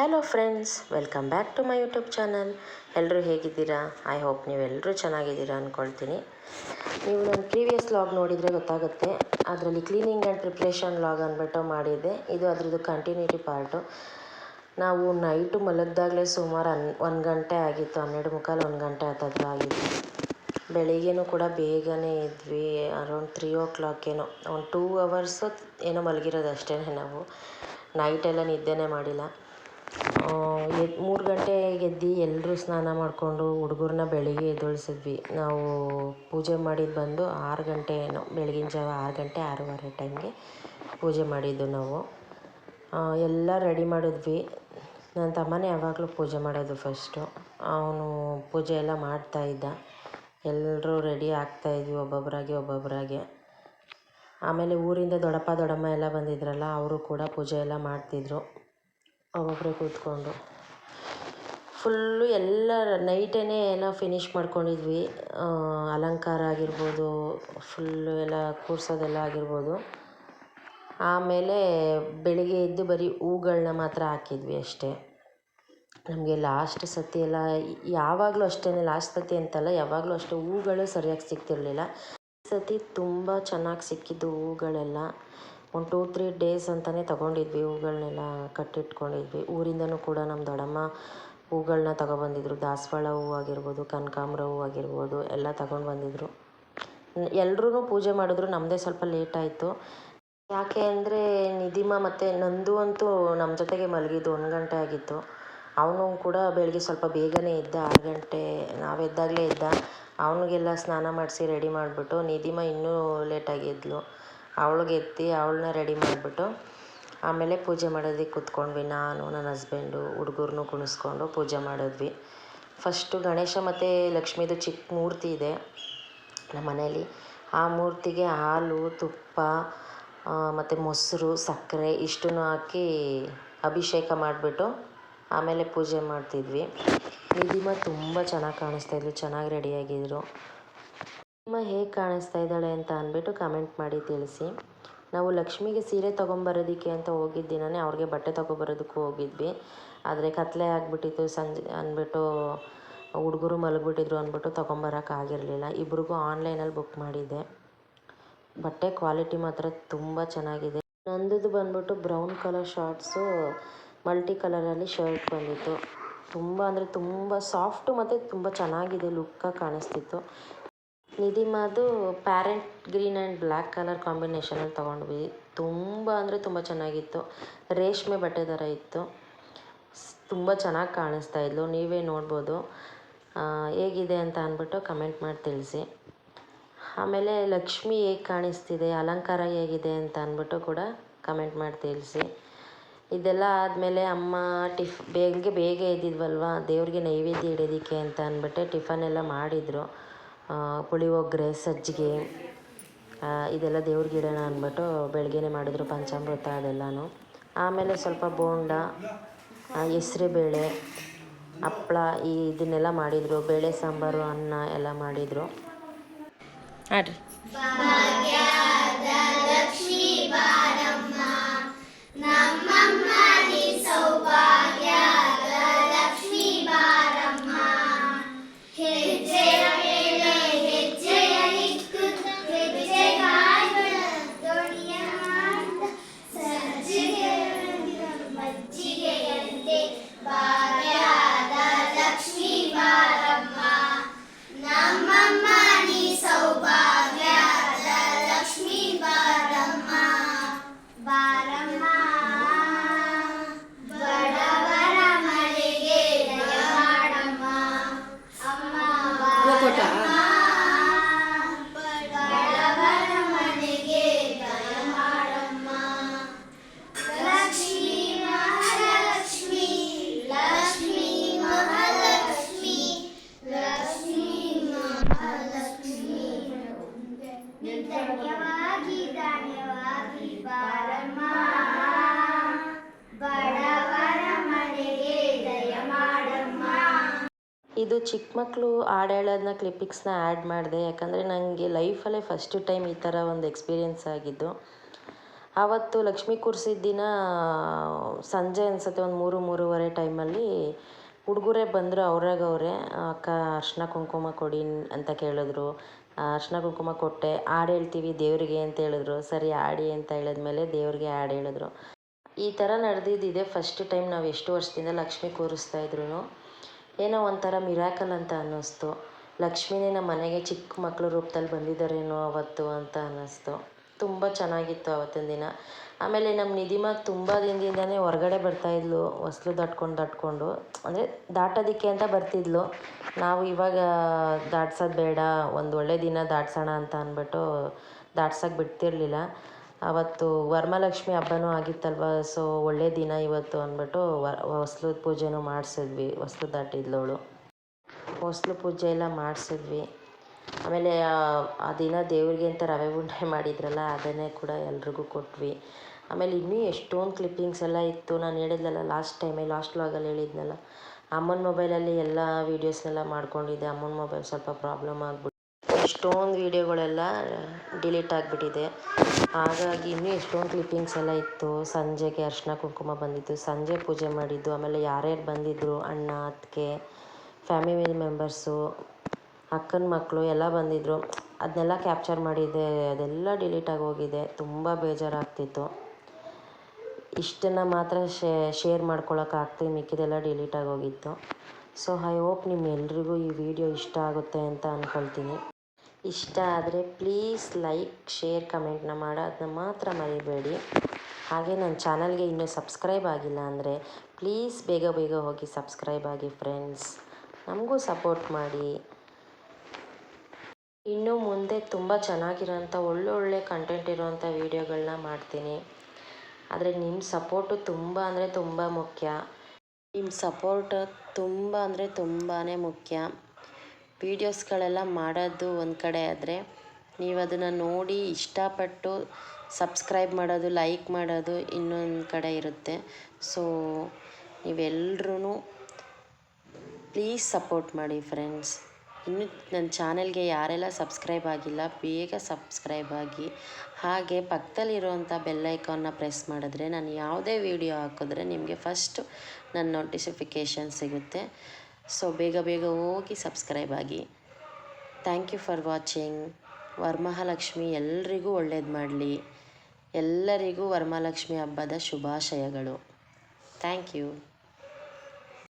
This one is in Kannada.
Hello friends welcome back to my YouTube channel ಎಲ್ಲರೂ ಹೇಗಿದ್ದೀರಾ? ಐ ಹೋಪ್ ನೀವೆಲ್ಲರೂ ಚೆನ್ನಾಗಿದ್ದೀರಾ ಅಂದ್ಕೊಳ್ತೀನಿ ನೀವು ನನ್ನ ಪ್ರೀವಿಯಸ್ ಲಾಗ್ ನೋಡಿದರೆ ಗೊತ್ತಾಗುತ್ತೆ. ಅದರಲ್ಲಿ ಕ್ಲೀನಿಂಗ್ ಆ್ಯಂಡ್ ಪ್ರಿಪ್ರೇಷನ್ ಲಾಗ್ ಅಂದ್ಬಿಟ್ಟು ಮಾಡಿದ್ದೆ. ಇದು ಅದರದ್ದು ಕಂಟಿನ್ಯೂಟಿ ಪಾರ್ಟು ನಾವು ನೈಟು ಮಲಗ್ದಾಗಲೇ ಸುಮಾರು ಹನ್, ಒಂದು ಗಂಟೆ ಆಗಿತ್ತು, ಹನ್ನೆರಡು ಮುಕ್ಕಾಲು ಒಂದು ಗಂಟೆ ಹತ್ತತ್ರ ಆಗಿತ್ತು. ಬೆಳಿಗ್ಗೆನೂ ಕೂಡ ಬೇಗನೆ ಇದ್ವಿ ಅರೌಂಡ್ ತ್ರೀ ಓ ಕ್ಲಾಕ್ ಏನೋ, ಒಂದು ಟೂ ಅವರ್ಸು ಏನೋ ಮಲಗಿರೋದು ಅಷ್ಟೇ ನಾವು ನೈಟೆಲ್ಲ ನಿದ್ದೆನೇ ಮಾಡಿಲ್ಲ. ಎದ್ದು ಮೂರು ಗಂಟೆಗೆ ಎದ್ದು ಎಲ್ಲರೂ ಸ್ನಾನ ಮಾಡಿಕೊಂಡು ಹುಡುಗರನ್ನ ಬೆಳಗ್ಗೆ ಎದ್ದೇಳಿಸಿದ್ವಿ. ನಾವು ಪೂಜೆ ಮಾಡಿದ್ದು ಬಂದು ಆರು ಗಂಟೆ ಏನೋ, ಬೆಳಗಿನ ಜಾವ ಆರು ಗಂಟೆ ಆರೂವರೆ ಟೈಮ್ಗೆ ಪೂಜೆ ಮಾಡಿದ್ದು ನಾವು. ಎಲ್ಲ ರೆಡಿ ಮಾಡಿದ್ವಿ. ನನ್ನ ತಮ್ಮನೇ ಯಾವಾಗಲೂ ಪೂಜೆ ಮಾಡೋದು ಫಸ್ಟು ಅವನು ಪೂಜೆ ಎಲ್ಲ ಮಾಡ್ತಾಯಿದ್ದ ಎಲ್ಲರೂ ರೆಡಿ ಆಗ್ತಾಯಿದ್ವಿ ಒಬ್ಬೊಬ್ಬರಾಗಿ ಒಬ್ಬೊಬ್ಬರಾಗೆ ಆಮೇಲೆ ಊರಿಂದ ದೊಡ್ಡಪ್ಪ ದೊಡ್ಡಮ್ಮ ಎಲ್ಲ ಬಂದಿದ್ರಲ್ಲ, ಅವರು ಕೂಡ ಪೂಜೆ ಎಲ್ಲ ಮಾಡ್ತಿದ್ರು. ಒಬ್ಬೊಬ್ಬರೇ ಕೂತ್ಕೊಂಡು. ಫುಲ್ಲು ಎಲ್ಲ ನೈಟೇ ಎಲ್ಲ ಫಿನಿಷ್ ಮಾಡ್ಕೊಂಡಿದ್ವಿ. ಅಲಂಕಾರ ಆಗಿರ್ಬೋದು ಫುಲ್ಲು ಎಲ್ಲ ಕೂರ್ಸೋದೆಲ್ಲ ಆಗಿರ್ಬೋದು. ಆಮೇಲೆ ಬೆಳಿಗ್ಗೆ ಎದ್ದು ಬರೀ ಹೂಗಳನ್ನ ಮಾತ್ರ ಹಾಕಿದ್ವಿ ಅಷ್ಟೇ. ನಮಗೆ ಲಾಸ್ಟ್ ಸತಿ ಎಲ್ಲ ಯಾವಾಗಲೂ ಅಷ್ಟೇ ಲಾಸ್ಟ್ ಸತಿ ಅಂತಲ್ಲ, ಯಾವಾಗಲೂ ಅಷ್ಟೇ ಹೂಗಳು ಸರಿಯಾಗಿ ಸಿಗ್ತಿರಲಿಲ್ಲ. ಈ ಸತಿ ತುಂಬ ಚೆನ್ನಾಗಿ ಸಿಕ್ಕಿದ್ದು ಹೂಗಳೆಲ್ಲ. ಒಂದು ಟೂ ತ್ರೀ ಡೇಸ್ ಅಂತಲೇ ತಗೊಂಡಿದ್ವಿ. ಹೂಗಳನ್ನೆಲ್ಲ ಕಟ್ಟಿಟ್ಕೊಂಡಿದ್ವಿ. ಊರಿಂದನೂ ಕೂಡ ನಮ್ಮ ದೊಡ್ಡಮ್ಮ ಹೂಗಳನ್ನ ತಗೊಬಂದಿದ್ರು. ದಾಸವಾಳ ಹೂ ಆಗಿರ್ಬೋದು, ಕನಕಾಂಬ್ರ ಹೂ ಆಗಿರ್ಬೋದು, ಎಲ್ಲ ತಗೊಂಡು ಬಂದಿದ್ದರು ಎಲ್ರೂ ಪೂಜೆ ಮಾಡಿದ್ರು. ನಮ್ಮದೇ ಸ್ವಲ್ಪ ಲೇಟ್ ಆಯಿತು. ಯಾಕೆ ಅಂದರೆ ನಿಧಿಮ ಮತ್ತು ನಂದು ಅಂತೂ ನಮ್ಮ ಜೊತೆಗೆ ಮಲಗಿದ್ದು ಒಂದು ಗಂಟೆ ಆಗಿತ್ತು. ಅವನು ಕೂಡ ಬೆಳಗ್ಗೆ ಸ್ವಲ್ಪ ಬೇಗನೆ ಇದ್ದ ಆರು ಗಂಟೆ ನಾವು ಎದ್ದಾಗಲೇ ಇದ್ದ ಅವನಿಗೆಲ್ಲ ಸ್ನಾನ ಮಾಡಿಸಿ ರೆಡಿ ಮಾಡಿಬಿಟ್ಟು ನಿಧಿಮ ಇನ್ನೂ ಲೇಟಾಗಿದ್ಲು ಅವಳಿಗೆ ಎತ್ತಿ ಅವಳನ್ನ ರೆಡಿ ಮಾಡಿಬಿಟ್ಟು ಆಮೇಲೆ ಪೂಜೆ ಮಾಡೋದಕ್ಕೆ ಕೂತ್ಕೊಂಡ್ವಿ ನಾನು, ನನ್ನ ಹಸ್ಬೆಂಡು ಹುಡುಗರನ್ನೂ ಕುಣಿಸ್ಕೊಂಡು ಪೂಜೆ ಮಾಡಿದ್ವಿ. ಫಸ್ಟು ಗಣೇಶ ಮತ್ತು ಲಕ್ಷ್ಮೀದು ಚಿಕ್ಕ ಮೂರ್ತಿ ಇದೆ ನಮ್ಮ ಮನೇಲಿ ಆ ಮೂರ್ತಿಗೆ ಹಾಲು, ತುಪ್ಪ ಮತ್ತು ಮೊಸರು, ಸಕ್ಕರೆ ಇಷ್ಟನ್ನು ಹಾಕಿ ಅಭಿಷೇಕ ಮಾಡಿಬಿಟ್ಟು ಆಮೇಲೆ ಪೂಜೆ ಮಾಡ್ತಿದ್ವಿ. ನಿಧಿಮ ತುಂಬ ಚೆನ್ನಾಗಿ ಕಾಣಿಸ್ತಾಯಿದ್ಲು ಚೆನ್ನಾಗಿ ರೆಡಿಯಾಗಿದ್ದರು ನಿಧಿಮ ಹೇಗೆ ಕಾಣಿಸ್ತಾ ಇದ್ದಾಳೆ ಅಂತ ಅಂದ್ಬಿಟ್ಟು ಕಮೆಂಟ್ ಮಾಡಿ ತಿಳಿಸಿ. ನಾವು ಲಕ್ಷ್ಮಿಗೆ ಸೀರೆ ತೊಗೊಂಬರೋದಕ್ಕೆ ಅಂತ ಹೋಗಿದ್ದ ದಿನವೇ ಅವ್ರಿಗೆ ಬಟ್ಟೆ ತೊಗೊಬರೋದಕ್ಕೂ ಹೋಗಿದ್ವಿ. ಆದರೆ ಕತ್ತಲೆ ಆಗಿಬಿಟ್ಟಿತ್ತು ಸಂಜೆ ಅಂದ್ಬಿಟ್ಟು ಹುಡುಗರು ಮಲಗಿಬಿಟ್ಟಿದ್ರು ಅಂದ್ಬಿಟ್ಟು ತೊಗೊಂಬರೋಕ್ಕಾಗಿರಲಿಲ್ಲ ಇಬ್ರಿಗೂ ಆನ್ಲೈನಲ್ಲಿ ಬುಕ್ ಮಾಡಿದ್ದೆ. ಬಟ್ಟೆ ಕ್ವಾಲಿಟಿ ಮಾತ್ರ ತುಂಬ ಚೆನ್ನಾಗಿದೆ. ನಂದದು ಬಂದ್ಬಿಟ್ಟು ಬ್ರೌನ್ ಕಲರ್ ಶಾರ್ಟ್ಸು ಮಲ್ಟಿ ಕಲರಲ್ಲಿ ಶರ್ಟ್ ಬಂದಿತ್ತು. ತುಂಬ ಅಂದರೆ ತುಂಬ ಸಾಫ್ಟು ಮತ್ತು ತುಂಬ ಚೆನ್ನಾಗಿದೆ ಲುಕ್ಕಾಗಿ ಕಾಣಿಸ್ತಿತ್ತು. ನಿಧಿಮಾದು parrot green and black colour ಕಾಂಬಿನೇಷನಲ್ಲಿ ತೊಗೊಂಡ್ವಿ. ತುಂಬ ಅಂದರೆ ತುಂಬ ಚೆನ್ನಾಗಿತ್ತು. ರೇಷ್ಮೆ ಬಟ್ಟೆ ಥರ ಇತ್ತು. ತುಂಬ ಚೆನ್ನಾಗಿ ಕಾಣಿಸ್ತಾ ಇದ್ಲು. ನೀವೇ ನೋಡ್ಬೋದು. ಹೇಗಿದೆ ಅಂತ ಅಂದ್ಬಿಟ್ಟು ಕಮೆಂಟ್ ಮಾಡಿ ತಿಳಿಸಿ. ಆಮೇಲೆ ಲಕ್ಷ್ಮಿ ಹೇಗೆ ಕಾಣಿಸ್ತಿದೆ? ಅಲಂಕಾರ ಹೇಗಿದೆ ಅಂತ ಅಂದ್ಬಿಟ್ಟು ಕೂಡ ಕಮೆಂಟ್ ಮಾಡಿ ತಿಳಿಸಿ. ಇದೆಲ್ಲ ಆದಮೇಲೆ ಅಮ್ಮ ಟಿಫ್ ಬೇಗ ಬೇಗ ಎದ್ದಿದ್ವಲ್ವ? ದೇವ್ರಿಗೆ ನೈವೇದ್ಯ ಇಡೋದಕ್ಕೆ ಅಂತ ಅಂದ್ಬಿಟ್ಟು ಟಿಫನ್ ಎಲ್ಲ ಮಾಡಿದರು. ಪುಳಿಯೋಗರೆ ಸಜ್ಜಿಗೆ ಇದೆಲ್ಲ ದೇವ್ರಿಗೆ ಇಡೋಣ ಅಂದ್ಬಿಟ್ಟು ಬೆಳಗ್ಗೆನೇ ಮಾಡಿದ್ರು ಪಂಚಾಮೃತ ಅದೆಲ್ಲನೂ. ಆಮೇಲೆ ಸ್ವಲ್ಪ ಬೋಂಡ ಹೆಸ್ರುಬೇಳೆ ಹಪ್ಪಳ ಈ ಇದನ್ನೆಲ್ಲ ಮಾಡಿದರು. ಬೇಳೆ, ಸಾಂಬಾರು, ಅನ್ನ ಎಲ್ಲ ಮಾಡಿದರು. ಇದು ಚಿಕ್ಕ ಮಕ್ಕಳು ಹಾಡು ಹೇಳೋದನ್ನ ಕ್ಲಿಪ್ಪಿಕ್ಸ್ನ ಆ್ಯಡ್ ಮಾಡಿದೆ, ಯಾಕಂದರೆ ನನಗೆ ಲೈಫಲ್ಲೇ ಫಸ್ಟ್ ಟೈಮ್ ಈ ಥರ ಒಂದು ಎಕ್ಸ್ಪೀರಿಯೆನ್ಸ್ ಆಗಿದ್ದು. ಆವತ್ತು ಲಕ್ಷ್ಮೀ ಕೂರ್ಸಿದ ದಿನ ಸಂಜೆ ಅನಿಸುತ್ತೆ, ಒಂದು ಮೂರು ಮೂರುವರೆ ಟೈಮಲ್ಲಿ ಹುಡುಗರೇ ಬಂದರು ಅವ್ರಾಗ ಅವರೇ ಅಕ್ಕ ಅರ್ಶಿನ ಕುಂಕುಮ ಕೊಡಿ ಅಂತ ಕೇಳಿದ್ರು. ಅರ್ಶಿನ ಕುಂಕುಮ ಕೊಟ್ಟೆ. ಹಾಡು ಹೇಳ್ತೀವಿ ದೇವರಿಗೆ ಅಂತ ಹೇಳಿದ್ರು. ಸರಿ, ಹಾಡಿ ಅಂತ ಹೇಳಿದ್ಮೇಲೆ ದೇವರಿಗೆ ಹಾಡು ಹೇಳಿದ್ರು. ಈ ಥರ ನಡೆದಿದ್ದಿದೆ. ಫಸ್ಟ್ ಟೈಮ್ ನಾವು ಎಷ್ಟು ವರ್ಷದಿಂದ ಲಕ್ಷ್ಮಿ ಕೂರಿಸ್ತಾ ಇದ್ರು ಏನೋ ಒಂಥರ ಮಿರಾಕಲ್ ಅಂತ ಅನ್ನಿಸ್ತು. ಲಕ್ಷ್ಮಿನೇ ನಮ್ಮ ಮನೆಗೆ ಚಿಕ್ಕ ಮಕ್ಕಳ ರೂಪದಲ್ಲಿ ಬಂದಿದ್ದಾರೇನೋ ಅವತ್ತು ಅಂತ ಅನ್ನಿಸ್ತು. ತುಂಬ ಚೆನ್ನಾಗಿತ್ತು ಆವತ್ತಿನ ದಿನ. ಆಮೇಲೆ ನಮ್ಮ ನಿಧಿಮಾ ತುಂಬ ದಿನದಿಂದನೇ ಹೊರಗಡೆ ಬರ್ತಾಯಿದ್ಲು ಹೊಸ್ಲು ದಾಟ್ಕೊಂಡು ದಾಟ್ಕೊಂಡು. ಅಂದರೆ ದಾಟೋದಕ್ಕೆ ಅಂತ ಬರ್ತಿದ್ಲು. ನಾವು ಇವಾಗ ದಾಟ್ಸೋದು ಬೇಡ, ಒಂದು ಒಳ್ಳೆ ದಿನ ದಾಟ್ಸೋಣ ಅಂತ ಅಂದ್ಬಿಟ್ಟು ದಾಟ್ಸೋಕೆ ಬಿಡ್ತಿರ್ಲಿಲ್ಲ. ಅವತ್ತು ವರಮಹಾಲಕ್ಷ್ಮಿ ಹಬ್ಬನೂ ಆಗಿತ್ತಲ್ವ, ಸೊ ಒಳ್ಳೆ ದಿನ ಇವತ್ತು ಅಂದ್ಬಿಟ್ಟು ಹೊಸ್ಲು ಪೂಜೆನೂ ಮಾಡಿಸಿದ್ವಿ, ಹೊಸ್ಲು ಅವಳು. ಹೊಸ್ಲು ಪೂಜೆ ಎಲ್ಲ ಮಾಡಿಸಿದ್ವಿ. ಆಮೇಲೆ, ಆ ದಿನ ದೇವ್ರಿಗೆ ಅಂತ ರವೆ ಉಂಡೆ ಮಾಡಿದ್ರಲ್ಲ, ಅದನ್ನೇ ಕೂಡ ಎಲ್ರಿಗೂ ಕೊಟ್ವಿ. ಆಮೇಲೆ ಇನ್ನೂ ಎಷ್ಟೊಂದು ಕ್ಲಿಪ್ಪಿಂಗ್ಸ್ ಎಲ್ಲ ಇತ್ತು. ನಾನು ಹೇಳಿದ್ನಲ್ಲ ಲಾಸ್ಟ್ ಟೈಮೇ ಲಾಸ್ಟ್ ವ್ಲಾಗಲ್ಲಿ ಹೇಳಿದ್ನಲ್ಲ. ಅಮ್ಮನ ಮೊಬೈಲಲ್ಲಿ ಎಲ್ಲ ವೀಡಿಯೋಸ್ನೆಲ್ಲ ಮಾಡ್ಕೊಂಡಿದ್ದೆ. ಅಮ್ಮನ ಮೊಬೈಲ್ ಸ್ವಲ್ಪ ಪ್ರಾಬ್ಲಮ್ ಆಗಿಬಿಟ್ಟು ಎಷ್ಟೊಂದು ವೀಡಿಯೋಗಳೆಲ್ಲ ಡಿಲೀಟ್ ಆಗಿಬಿಟ್ಟಿದೆ. ಹಾಗಾಗಿ ಇನ್ನೂ ಎಷ್ಟೊಂದು ಕ್ಲಿಪ್ಪಿಂಗ್ಸ್ ಎಲ್ಲ ಇತ್ತು. ಸಂಜೆಗೆ ಅರ್ಶಿನ ಕುಂಕುಮ ಬಂದಿತ್ತು. ಸಂಜೆ ಪೂಜೆ ಮಾಡಿದ್ದು. ಆಮೇಲೆ ಯಾರ್ಯಾರು ಬಂದಿದ್ದರು ಅಣ್ಣ, ಅತ್ತಿಗೆ ಫ್ಯಾಮಿಲಿ ಮೆಂಬರ್ಸು ಅಕ್ಕನ ಮಕ್ಕಳು ಎಲ್ಲ ಬಂದಿದ್ದರು ಅದನ್ನೆಲ್ಲ ಕ್ಯಾಪ್ಚರ್ ಮಾಡಿದ್ದೆ. ಅದೆಲ್ಲ ಡಿಲೀಟ್ ಆಗೋಗಿದೆ ತುಂಬ ಬೇಜಾರಾಗ್ತಿತ್ತು. ಇಷ್ಟನ್ನು ಮಾತ್ರ ಶೇರ್ ಮಾಡ್ಕೊಳಕ್ಕಾಗ್ತಿ ಮಿಕ್ಕಿದೆಲ್ಲ ಡಿಲೀಟ್ ಆಗೋಗಿತ್ತು ಸೊ ಐ ಹೋಪ್ ನಿಮ್ಮೆಲ್ರಿಗೂ ಈ ವಿಡಿಯೋ ಇಷ್ಟ ಆಗುತ್ತೆ ಅಂತ ಅಂದ್ಕೊಳ್ತೀನಿ ಇಷ್ಟ ಆದರೆ ಪ್ಲೀಸ್ ಲೈಕ್ ಶೇರ್ ಕಮೆಂಟ್ನ ಮಾಡೋದನ್ನ ಮಾತ್ರ ಮರಿಬೇಡಿ. ಹಾಗೆ ನನ್ನ ಚಾನಲ್ಗೆ ಇನ್ನೂ ಸಬ್ಸ್ಕ್ರೈಬ್ ಆಗಿಲ್ಲ ಅಂದರೆ ಪ್ಲೀಸ್ ಬೇಗ ಬೇಗ ಹೋಗಿ ಸಬ್ಸ್ಕ್ರೈಬ್ ಆಗಿ ಫ್ರೆಂಡ್ಸ್ ನಮಗೂ ಸಪೋರ್ಟ್ ಮಾಡಿ. ಇನ್ನು ಮುಂದೆ ತುಂಬ ಚೆನ್ನಾಗಿರೋಂಥ ಒಳ್ಳೊಳ್ಳೆ ಕಂಟೆಂಟ್ ಇರುವಂಥ ವೀಡಿಯೋಗಳನ್ನ ಮಾಡ್ತೀನಿ. ಆದರೆ ನಿಮ್ಮ ಸಪೋರ್ಟು ತುಂಬ ಅಂದರೆ ತುಂಬ ಮುಖ್ಯ. ನಿಮ್ಮ ಸಪೋರ್ಟ್ ತುಂಬ ಅಂದರೆ ತುಂಬಾ ಮುಖ್ಯ. ವೀಡಿಯೋಸ್ಗಳೆಲ್ಲ ಮಾಡೋದು ಒಂದು ಕಡೆ ಆದರೆ ನೀವು ಅದನ್ನು ನೋಡಿ ಇಷ್ಟಪಟ್ಟು ಸಬ್ಸ್ಕ್ರೈಬ್ ಮಾಡೋದು ಲೈಕ್ ಮಾಡೋದು ಇನ್ನೊಂದು ಕಡೆ ಇರುತ್ತೆ. ಸೊ ನೀವೆಲ್ಲರೂ ಪ್ಲೀಸ್ ಸಪೋರ್ಟ್ ಮಾಡಿ ಫ್ರೆಂಡ್ಸ್ ಇನ್ನು ನನ್ನ ಚಾನೆಲ್ಗೆ ಯಾರೆಲ್ಲ ಸಬ್ಸ್ಕ್ರೈಬ್ ಆಗಿಲ್ಲ, ಬೇಗ ಸಬ್ಸ್ಕ್ರೈಬ್ ಆಗಿ. ಹಾಗೆ ಪಕ್ಕದಲ್ಲಿರುವಂಥ ಬೆಲ್ಲೈಕಾನ್ನ ಪ್ರೆಸ್ ಮಾಡಿದ್ರೆ ನಾನು ಯಾವುದೇ ವಿಡಿಯೋ ಹಾಕಿದ್ರೆ ನಿಮಗೆ ಫಸ್ಟು ನನ್ನ ನೋಟಿಫಿಕೇಷನ್ ಸಿಗುತ್ತೆ. ಸೊ ಬೇಗ ಬೇಗ ಹೋಗಿ ಸಬ್ಸ್ಕ್ರೈಬ್ ಆಗಿ. Thank you for watching Varamahalakshmi ಎಲ್ರಿಗೂ ಒಳ್ಳೇದು ಮಾಡಲಿ. ಎಲ್ಲರಿಗೂ ವರಮಹಾಲಕ್ಷ್ಮಿ ಹಬ್ಬದ ಶುಭಾಶಯಗಳು. Thank you